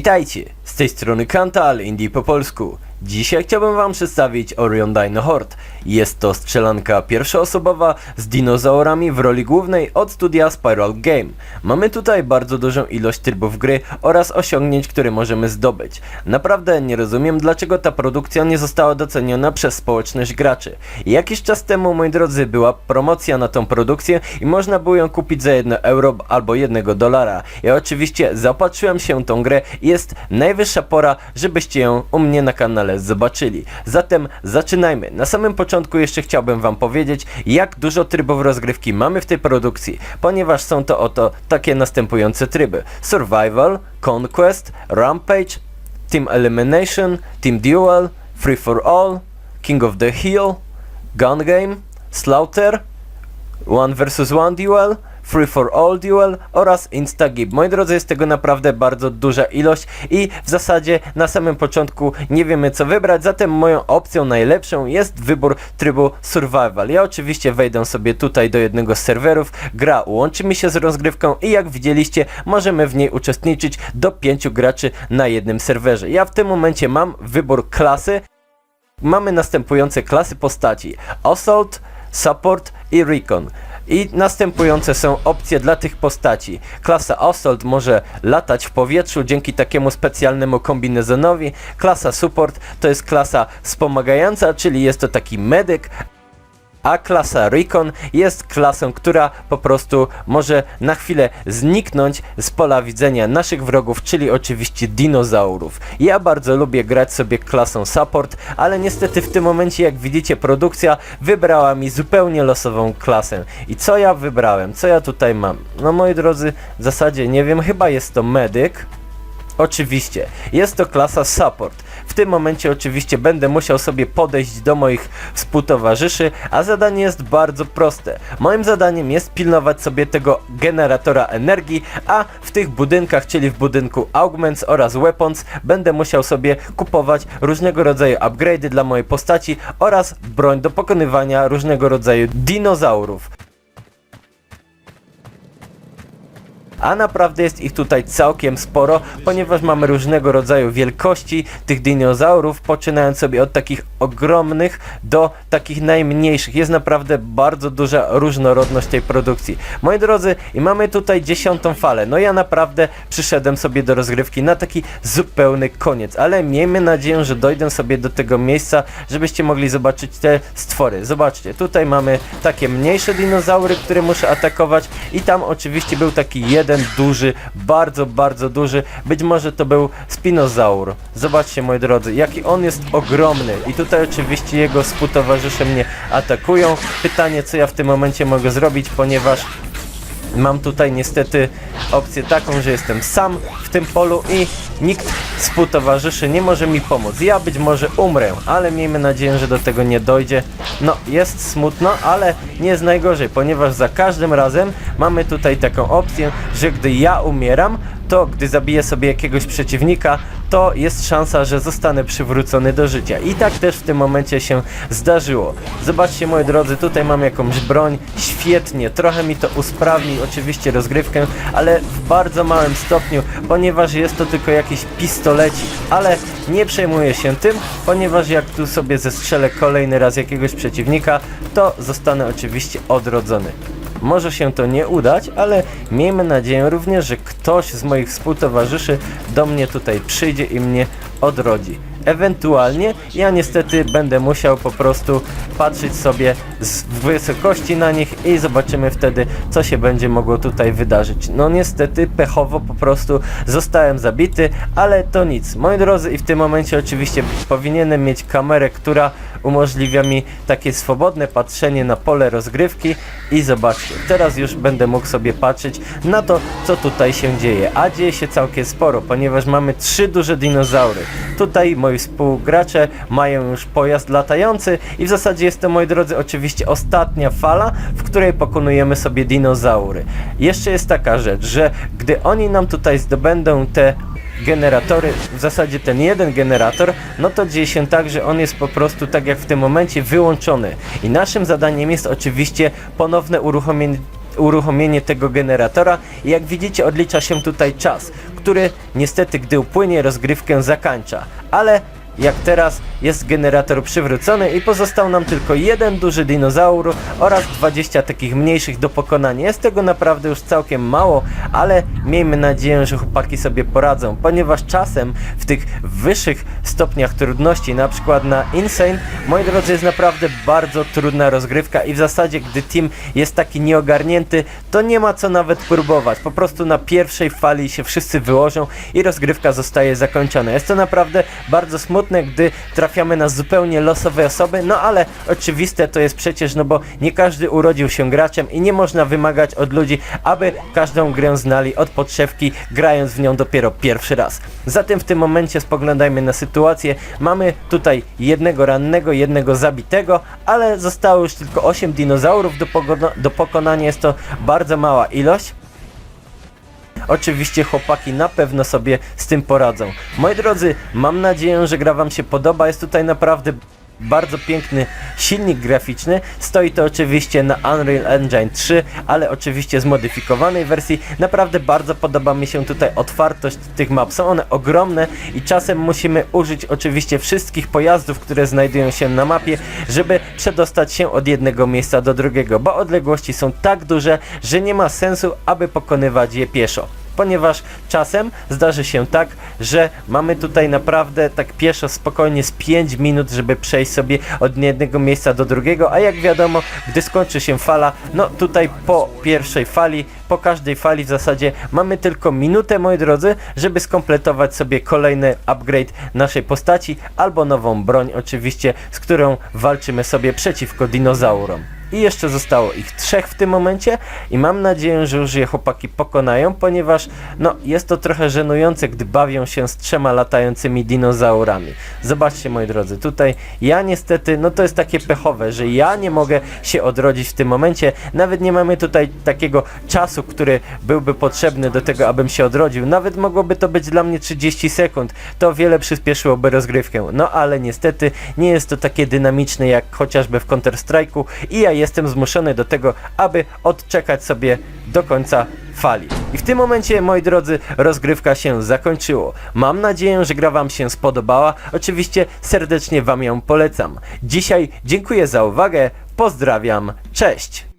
Witajcie, z tej strony Kantal, Indie po polsku. Dzisiaj chciałbym wam przedstawić Orion Dino Horde. Jest to strzelanka pierwszoosobowa z dinozaurami w roli głównej od studia Spiral Game. Mamy tutaj bardzo dużą ilość trybów gry oraz osiągnięć, które możemy zdobyć. Naprawdę nie rozumiem dlaczego ta produkcja nie została doceniona przez społeczność graczy. Jakiś czas temu, moi drodzy, była promocja na tą produkcję i można było ją kupić za 1 euro albo 1 dolara. Ja oczywiście zaopatrzyłem się tą grę i jest najwyższa pora, żebyście ją u mnie na kanale zobaczyli. Zatem zaczynajmy. Na samym początku jeszcze chciałbym wam powiedzieć, jak dużo trybów rozgrywki mamy w tej produkcji, ponieważ są to oto takie następujące tryby. Survival, Conquest, Rampage, Team Elimination, Team Duel, Free for All, King of the Hill, Gun Game, Slaughter, One vs One Duel, Free for All Duel oraz Instagib. Moi drodzy, jest tego naprawdę bardzo duża ilość i w zasadzie na samym początku nie wiemy co wybrać, zatem moją opcją najlepszą jest wybór trybu Survival. Ja oczywiście wejdę sobie tutaj do jednego z serwerów, gra łączy mi się z rozgrywką i jak widzieliście możemy w niej uczestniczyć do pięciu graczy na jednym serwerze. Ja w tym momencie mam wybór klasy, mamy następujące klasy postaci: Assault, Support i Recon. I następujące są opcje dla tych postaci. Klasa Assault może latać w powietrzu dzięki takiemu specjalnemu kombinezonowi. Klasa Support to jest klasa wspomagająca, czyli jest to taki medyk, a klasa Recon jest klasą, która po prostu może na chwilę zniknąć z pola widzenia naszych wrogów, czyli oczywiście dinozaurów. Ja bardzo lubię grać sobie klasą Support, ale niestety w tym momencie, jak widzicie, produkcja wybrała mi zupełnie losową klasę. I co ja wybrałem? Co ja tutaj mam? No moi drodzy, w zasadzie nie wiem, chyba jest to medyk. Oczywiście, jest to klasa support. W tym momencie oczywiście będę musiał sobie podejść do moich współtowarzyszy, a zadanie jest bardzo proste. Moim zadaniem jest pilnować sobie tego generatora energii, a w tych budynkach, czyli w budynku Augments oraz Weapons, będę musiał sobie kupować różnego rodzaju upgrade'y dla mojej postaci oraz broń do pokonywania różnego rodzaju dinozaurów. A naprawdę jest ich tutaj całkiem sporo, ponieważ mamy różnego rodzaju wielkości tych dinozaurów, poczynając sobie od takich ogromnych do takich najmniejszych. Jest naprawdę bardzo duża różnorodność tej produkcji. Moi drodzy, i mamy tutaj dziesiątą falę. No ja naprawdę przyszedłem sobie do rozgrywki na taki zupełny koniec, ale miejmy nadzieję, że dojdę sobie do tego miejsca, żebyście mogli zobaczyć te stwory. Zobaczcie, tutaj mamy takie mniejsze dinozaury, które muszę atakować i tam oczywiście był taki jeden duży, bardzo, bardzo duży, być może to był spinozaur. Zobaczcie moi drodzy, jaki on jest ogromny i tutaj oczywiście jego współtowarzysze mnie atakują. Pytanie, co ja w tym momencie mogę zrobić, ponieważ Mam tutaj niestety opcję taką, że jestem sam w tym polu i nikt z współtowarzyszy nie może mi pomóc. Ja być może umrę, ale miejmy nadzieję, że do tego nie dojdzie. No, jest smutno, ale nie jest najgorzej, ponieważ za każdym razem mamy tutaj taką opcję, że gdy ja umieram, to gdy zabiję sobie jakiegoś przeciwnika, to jest szansa, że zostanę przywrócony do życia. I tak też w tym momencie się zdarzyło. Zobaczcie moi drodzy, tutaj mam jakąś broń, świetnie, trochę mi to usprawni oczywiście rozgrywkę, ale w bardzo małym stopniu, ponieważ jest to tylko jakiś pistolecik, ale nie przejmuję się tym, ponieważ jak tu sobie zestrzelę kolejny raz jakiegoś przeciwnika, to zostanę oczywiście odrodzony. Może się to nie udać, ale miejmy nadzieję również, że ktoś z moich współtowarzyszy do mnie tutaj przyjdzie i mnie odrodzi. Ewentualnie ja niestety będę musiał po prostu patrzeć sobie z wysokości na nich i zobaczymy wtedy, co się będzie mogło tutaj wydarzyć. No niestety pechowo po prostu zostałem zabity, ale to nic. Moi drodzy, i w tym momencie oczywiście powinienem mieć kamerę, która umożliwia mi takie swobodne patrzenie na pole rozgrywki i zobaczcie, teraz już będę mógł sobie patrzeć na to, co tutaj się dzieje. A dzieje się całkiem sporo, ponieważ mamy trzy duże dinozaury. Tutaj moi współgracze mają już pojazd latający i w zasadzie jest to, moi drodzy, oczywiście ostatnia fala, w której pokonujemy sobie dinozaury. Jeszcze jest taka rzecz, że gdy oni nam tutaj zdobędą te generatory, w zasadzie ten jeden generator, no to dzieje się tak, że on jest po prostu tak jak w tym momencie wyłączony. I naszym zadaniem jest oczywiście ponowne uruchomienie uruchomienie tego generatora i jak widzicie odlicza się tutaj czas, który niestety gdy upłynie rozgrywkę zakończa. Ale jak teraz jest generator przywrócony i pozostał nam tylko jeden duży dinozaur oraz 20 takich mniejszych do pokonania. Jest tego naprawdę już całkiem mało, ale miejmy nadzieję, że chłopaki sobie poradzą, ponieważ czasem w tych wyższych stopniach trudności, na przykład na Insane, moi drodzy, jest naprawdę bardzo trudna rozgrywka i w zasadzie gdy team jest taki nieogarnięty, to nie ma co nawet próbować. Po prostu na pierwszej fali się wszyscy wyłożą i rozgrywka zostaje zakończona. Jest to naprawdę bardzo smutne, gdy trafiamy na zupełnie losowe osoby, no ale oczywiste to jest przecież, no bo nie każdy urodził się graczem i nie można wymagać od ludzi, aby każdą grę znali od podszewki, grając w nią dopiero pierwszy raz. Zatem w tym momencie spoglądajmy na sytuację. Mamy tutaj jednego rannego, jednego zabitego, ale zostało już tylko 8 dinozaurów do, do pokonania. Jest to bardzo mała ilość. Oczywiście chłopaki na pewno sobie z tym poradzą. Moi drodzy, mam nadzieję, że gra Wam się podoba. Jest tutaj naprawdę bardzo piękny silnik graficzny. Stoi to oczywiście na Unreal Engine 3, ale oczywiście zmodyfikowanej wersji. Naprawdę bardzo podoba mi się tutaj otwartość tych map. Są one ogromne i czasem musimy użyć oczywiście wszystkich pojazdów, które znajdują się na mapie, żeby przedostać się od jednego miejsca do drugiego, bo odległości są tak duże, że nie ma sensu, aby pokonywać je pieszo ponieważ czasem zdarzy się tak, że mamy tutaj naprawdę tak pieszo spokojnie z 5 minut, żeby przejść sobie od jednego miejsca do drugiego, a jak wiadomo, gdy skończy się fala, no tutaj po pierwszej fali, po każdej fali w zasadzie mamy tylko minutę, moi drodzy, żeby skompletować sobie kolejny upgrade naszej postaci albo nową broń oczywiście, z którą walczymy sobie przeciwko dinozaurom. I jeszcze zostało ich trzech w tym momencie i mam nadzieję, że już je chłopaki pokonają, ponieważ no jest to trochę żenujące, gdy bawią się z trzema latającymi dinozaurami. Zobaczcie moi drodzy, tutaj ja niestety, no to jest takie pechowe, że ja nie mogę się odrodzić w tym momencie. Nawet nie mamy tutaj takiego czasu, który byłby potrzebny do tego, abym się odrodził. Nawet mogłoby to być dla mnie 30 sekund. To wiele przyspieszyłoby rozgrywkę. No ale niestety nie jest to takie dynamiczne jak chociażby w Counter-Strike'u i ja jestem zmuszony do tego, aby odczekać sobie do końca fali. I w tym momencie, moi drodzy, rozgrywka się zakończyło. Mam nadzieję, że gra Wam się spodobała. Oczywiście serdecznie Wam ją polecam. Dzisiaj dziękuję za uwagę, pozdrawiam, cześć!